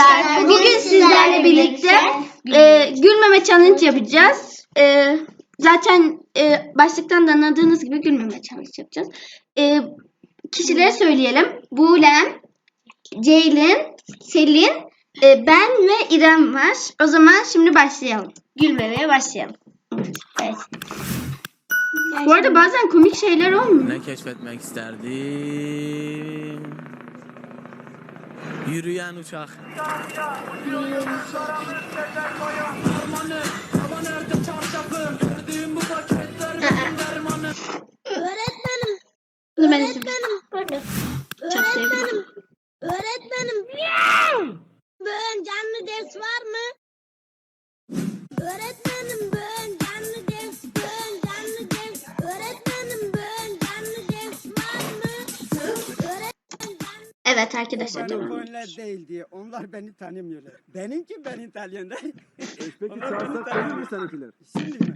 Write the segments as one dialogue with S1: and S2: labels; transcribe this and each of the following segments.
S1: arkadaşlar. Bugün sizlerle birlikte e, gülmeme challenge yapacağız. E, zaten e, başlıktan da anladığınız gibi gülmeme challenge yapacağız. E, kişilere söyleyelim. Buğlem, Ceylin, Selin, e, ben ve İrem var. O zaman şimdi başlayalım. Gülmemeye başlayalım. Evet. Bu arada bazen komik şeyler olmuyor.
S2: Ne keşfetmek isterdim? Yürüyen uçak.
S3: Öğretmenim, öğretmenim, öğretmenim, öğretmenim. Bugün canlı ders var mı? Öğretmenim
S1: Evet arkadaşlar devam
S4: o
S1: ediyoruz.
S4: konular değil diye. Onlar beni tanımıyorlar. Benimki ben İtalyan değil.
S5: Peki çağırsak gelir mi seninkiler?
S4: Şimdi mi?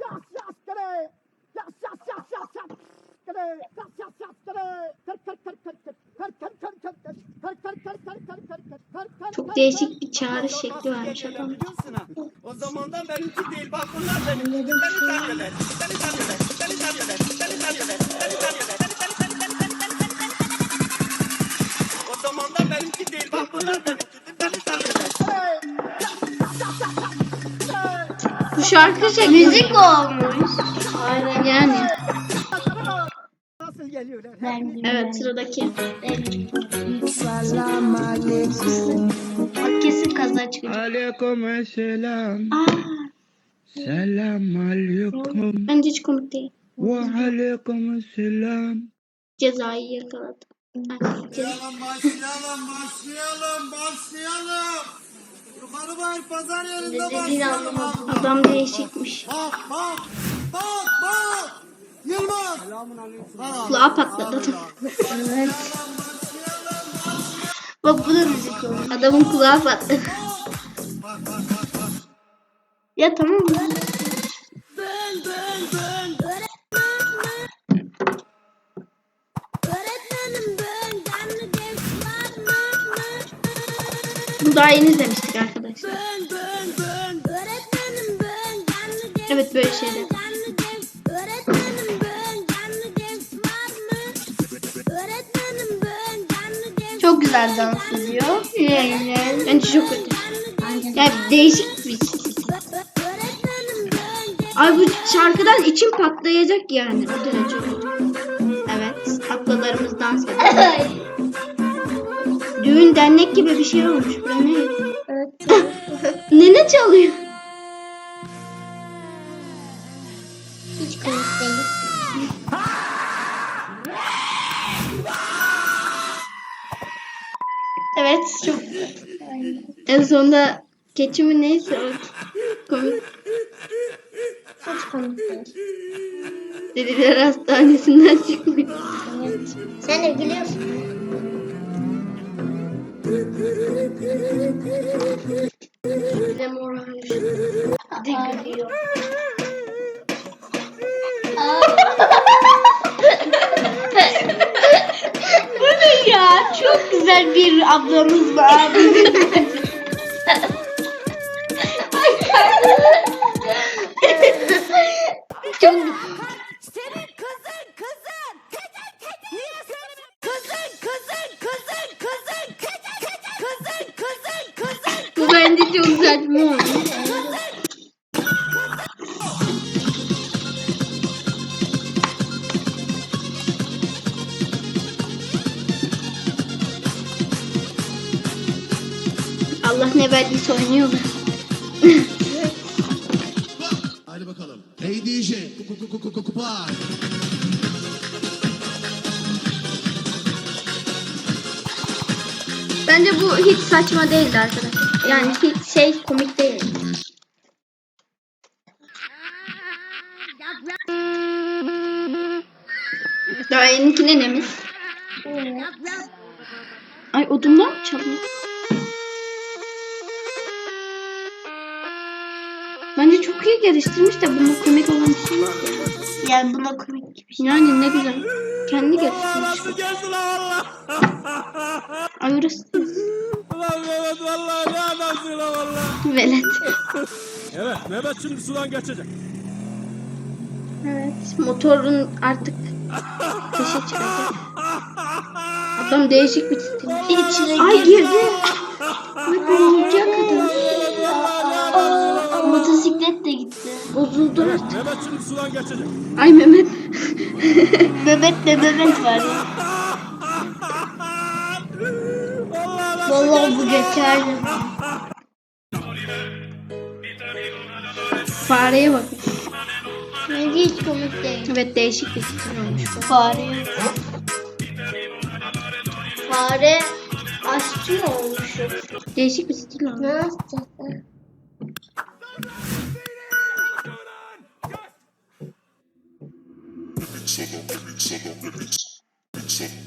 S4: Yas yas kere. Yas yas yas yas yas. Kere. Yas yas yas kere. Kır kır kır kır kır. Kır kır kır kır kır. Kır kır kır kır kır kır kır. Kır kır
S1: Çok değişik bir çağrı şekli varmış adam.
S4: O zamandan benimki değil. Bak bunlar benim. Beni tanıyorlar. Beni tanıyorlar. Beni tanıyorlar. Beni tanıyorlar. Beni tanıyorlar.
S1: Bu şarkı şey müzik olmuş. Aynen yani.
S4: Nasıl geliyorlar?
S1: Evet sıradaki. Bak kesin kaza çıkacak.
S5: Aleyküm selam. Selam aleyküm.
S1: bence hiç komik değil.
S5: Ve aleyküm selam.
S1: Cezayı yakaladı. Ay, ceza-
S6: Başlayalım, başlayalım, başlayalım. Yukarı bay pazar yerinde başlayalım.
S1: Adam değişikmiş.
S6: Bak, bak, bak, bak. Yılmaz.
S1: Kulağı patladı. evet. Bak bu da müzik olmuş. Adamın kulağı patladı. ya tamam mı?
S3: bugün bugün
S1: Bunu daha yeni izlemiştik arkadaşlar. Evet böyle şeyler. Çok güzel dans ediyor. Bence çok kötü. Ya değişik bir şey. Ay bu şarkıdan içim patlayacak yani. O derece. Evet. Ablalarımız dans ediyor. Düğün dernek gibi bir şey olmuş. Bu ne? Evet. Nene çalıyor.
S3: Hiç komik değil.
S1: Evet çok. En sonunda keçi mi neyse o komik.
S3: Hiç komik değil.
S1: Deliler hastanesinden çıkmış.
S3: Evet. Sen de gülüyorsun.
S1: Gülüyor. Bu ne ya? Çok güzel bir ablamız var. Bence çok saçma olmuş. Allah ne verdiyse oynuyorlar.
S6: Hadi bakalım. Hey DJ. Kupa.
S1: Bence bu hiç saçma değildi arkadaşlar. Yani hiç şey komik değil. Daha yeninki nenemiz. Ay odundan mı çalıyor? Bence çok iyi geliştirmiş de bunda komik olan bir şey yok. Yani buna komik bir şey. Yani ne güzel. Kendi geliştirmiş. Ay orası.
S4: Ulan
S2: Ulan Mehmet vallahi adamsın lan vallahi.
S1: Velet.
S2: Evet Mehmet şimdi sudan geçecek.
S1: Evet. Motorun artık dışa çıkacak. Adam değişik bir stil.
S3: İçine
S1: Ay girdi. Ay boğulacak adam.
S3: Aa, motosiklet de gitti.
S1: Bozuldu artık.
S2: Mehmet şimdi sudan geçecek.
S1: Ay Mehmet.
S3: Bebek de bebek var ya. Geçer.
S1: Fareye bak.
S3: Bence hiç komik değil.
S1: Evet değişik bir stil olmuş. bu.
S3: Fare. Fare aşçı olmuş?
S1: Değişik bir stil olmuş.
S3: Ne yapacak?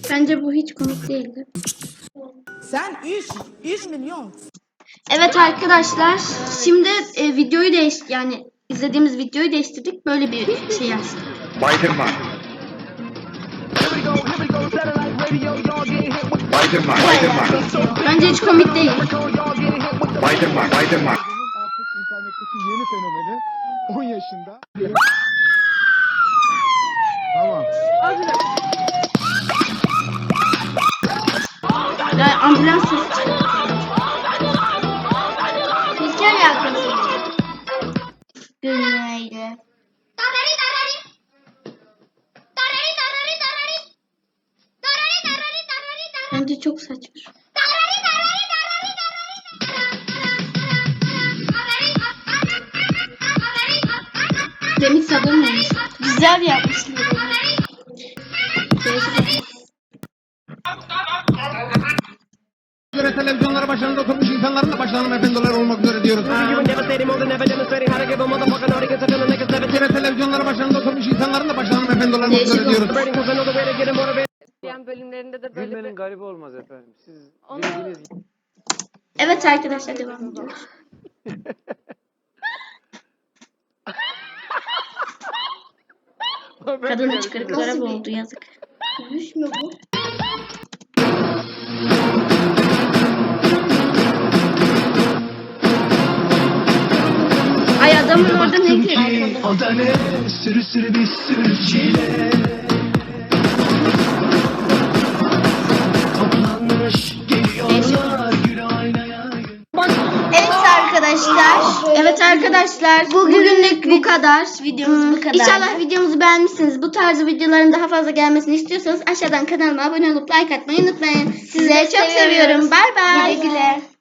S1: Bence bu hiç komik değildi.
S7: Sen iş, iş milyon.
S1: Evet arkadaşlar şimdi e, videoyu değiş yani izlediğimiz videoyu değiştirdik böyle bir şey yazdık.
S8: Spider-Man. Spider-Man, Spider-Man,
S1: Bence hiç komik değil.
S8: Spider-Man, Spider-Man.
S4: Artık internetteki yeni fenomeni 10 yaşında. Tamam.
S1: Ya ambulans sesi çıktı.
S3: Alakası yok. Gülmeyle.
S1: Bence çok saçma. Adam olmuş.
S3: Güzel yapmışlar.
S1: Değişik.
S9: Göre televizyonlar başlarında oturmuş insanların da başlarına efendiler olmak üzere diyoruz. göre televizyonlar başlarında oturmuş insanların da başlarına efendiler olmak üzere diyoruz.
S10: Diyen bölümlerinde de böyle
S5: Gülmenin
S10: bir...
S5: garip olmaz efendim. Siz
S10: Onu-
S5: bildiğiniz
S1: Evet arkadaşlar devam ediyoruz. Kadını çıkarıklara boğuldu yazık.
S3: Gülüş mü bu?
S1: Adamın orada ne ki?
S8: O da ne? Sürü sürü bir sürü çile. Toplanmış geliyorlar gül.
S3: Evet arkadaşlar.
S1: Evet arkadaşlar bugünlük bu kadar.
S3: Videomuz bu kadar.
S1: İnşallah videomuzu beğenmişsiniz. Bu tarz videoların daha fazla gelmesini istiyorsanız aşağıdan kanalıma abone olup like atmayı unutmayın. Sizleri çok seviyorum. Bay bay.